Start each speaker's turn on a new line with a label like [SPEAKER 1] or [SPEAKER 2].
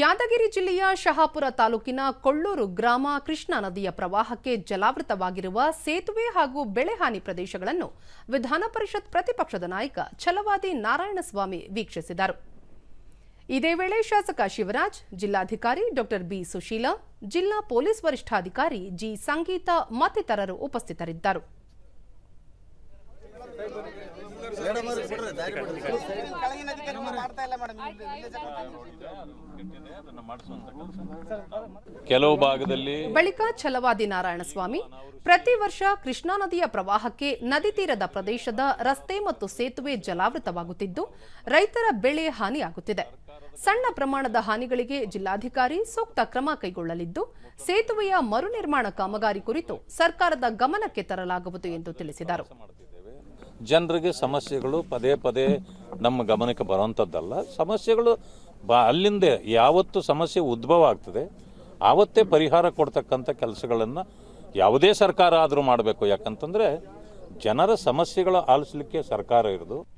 [SPEAKER 1] ಯಾದಗಿರಿ ಜಿಲ್ಲೆಯ ಶಹಾಪುರ ತಾಲೂಕಿನ ಕೊಳ್ಳೂರು ಗ್ರಾಮ ಕೃಷ್ಣಾ ನದಿಯ ಪ್ರವಾಹಕ್ಕೆ ಜಲಾವೃತವಾಗಿರುವ ಸೇತುವೆ ಹಾಗೂ ಬೆಳೆಹಾನಿ ಪ್ರದೇಶಗಳನ್ನು ವಿಧಾನ ಪರಿಷತ್ ಪ್ರತಿಪಕ್ಷದ ನಾಯಕ ಛಲವಾದಿ ನಾರಾಯಣಸ್ವಾಮಿ ವೀಕ್ಷಿಸಿದರು. ಇದೇ ವೇಳೆ ಶಾಸಕ ಶಿವರಾಜ್, ಜಿಲ್ಲಾಧಿಕಾರಿ ಡಾಕ್ಟರ್ ಬಿ ಸುಶೀಲಾ, ಜಿಲ್ಲಾ ಪೊಲೀಸ್ ವರಿಷ್ಠಾಧಿಕಾರಿ ಜಿ ಸಂಗೀತ ಮತ್ತಿತರರು ಉಪಸ್ಥಿತರಿದ್ದರು.
[SPEAKER 2] ಕೆಲವು ಭಾಗದಲ್ಲಿ
[SPEAKER 1] ಬಳಿಕ ಛಲವಾದಿ ನಾರಾಯಣಸ್ವಾಮಿ, ಪ್ರತಿ ವರ್ಷ ಕೃಷ್ಣಾ ನದಿಯ ಪ್ರವಾಹಕ್ಕೆ ನದಿ ತೀರದ ಪ್ರದೇಶದ ರಸ್ತೆ ಮತ್ತು ಸೇತುವೆ ಜಲಾವೃತವಾಗುತ್ತಿದ್ದು, ರೈತರ ಬೆಳೆ ಹಾನಿಯಾಗುತ್ತಿದೆ. ಸಣ್ಣ ಪ್ರಮಾಣದ ಹಾನಿಗಳಿಗೆ ಜಿಲ್ಲಾಧಿಕಾರಿ ಸೂಕ್ತ ಕ್ರಮ ಕೈಗೊಳ್ಳಲಿದ್ದು, ಸೇತುವೆಯ ಮರು ನಿರ್ಮಾಣ ಕಾಮಗಾರಿ ಕುರಿತು ಸರ್ಕಾರದ ಗಮನಕ್ಕೆ ತರಲಾಗುವುದು ಎಂದು ತಿಳಿಸಿದರು.
[SPEAKER 2] ಜನರಿಗೆ ಸಮಸ್ಯೆಗಳು ಪದೇ ಪದೇ ನಮ್ಮ ಗಮನಕ್ಕೆ ಬರುವಂಥದ್ದಲ್ಲ ಸಮಸ್ಯೆಗಳು ಬ ಅಲ್ಲಿಂದ ಯಾವತ್ತು ಸಮಸ್ಯೆ ಉದ್ಭವ ಆಗ್ತದೆ. ಆವತ್ತೇ ಪರಿಹಾರ ಕೊಡ್ತಕ್ಕಂಥ ಕೆಲಸಗಳನ್ನು ಯಾವುದೇ ಸರ್ಕಾರ ಆದರೂ ಮಾಡಬೇಕು. ಯಾಕಂತಂದರೆ ಜನರ ಸಮಸ್ಯೆಗಳು ಆಲಿಸಲಿಕ್ಕೆ ಸರ್ಕಾರ ಇರೋದು.